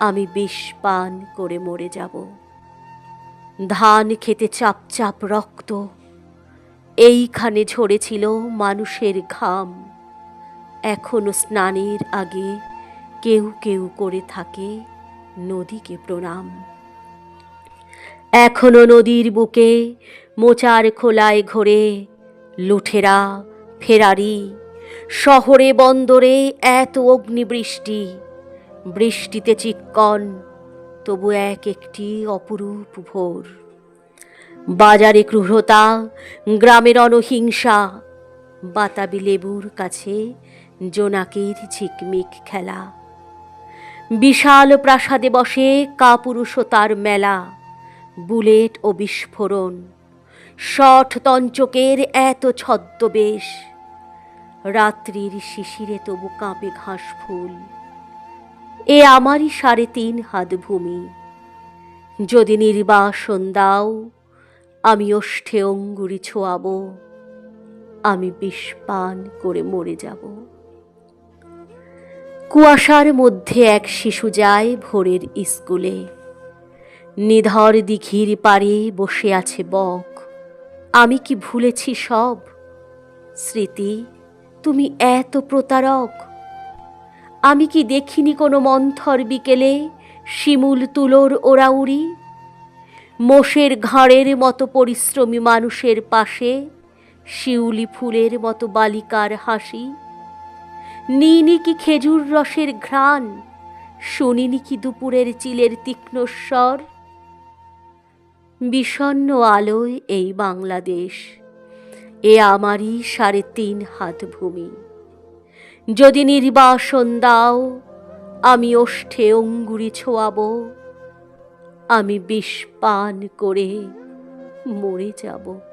আমি বিষ পান করে মরে যাব। ধান খেতে চাপ চাপ রক্ত, এইখানে ঝরেছিল মানুষের ঘাম। এখনও স্নানের আগে কেউ কেউ করে থাকে নদীকে প্রণাম। এখনও নদীর বুকে মোচার খোলায় ঘোরে লুঠেরা, ফেরারি, শহরে বন্দরে এত অগ্নিবৃষ্টি বৃষ্টিতে চিক্কন তবু এক একটি অপরূপ ভোর। বাজারে ক্রূরতা, গ্রামের অনহিংসা, বাতাবি লেবুর কাছে জোনাকের ঝিকমিক খেলা। বিশাল প্রাসাদে বসে কাপুরুষতার মেলা, বুলেট ও বিস্ফোরণ, শঠ তঞ্চকের এত ছদ্মবেশ। রাত্রির শিশিরে তবু কাঁপে ঘাস ফুল। এ আমারই সাড়ে তিন হাত ভূমি। যদি নির্বাসন দাও, আমি ওষ্ঠে অঙ্গুরি ছোয়াব, আমি বিষ পান করে মরে যাব। কুয়াশার মধ্যে এক শিশু যায় ভোরের স্কুলে। নিধর দিঘির পারে বসে আছে বক। আমি কি ভুলেছি সব? স্মৃতি, তুমি এত প্রতারক। আমি কি দেখিনি কোনো মন্থর বিকেলে শিমুল তুলোর ওরাউরি মোষের ঘাড়ের মতো পরিশ্রমী মানুষের পাশে শিউলি ফুলের মতো বালিকার হাসি। নিনি কি খেজুর রসের ঘ্রাণ? শুনিনি কি দুপুরের চিলের তীক্ষ্ণ স্বর? বিষণ্ন আলোয় এই বাংলাদেশ, এ আমারই সাড়ে তিন হাত ভূমি। যদি নির্বাসন দাও আমি ওষ্ঠে অঙ্গুরি ছোয়াব। আমি বিষ পান করে মরে যাব।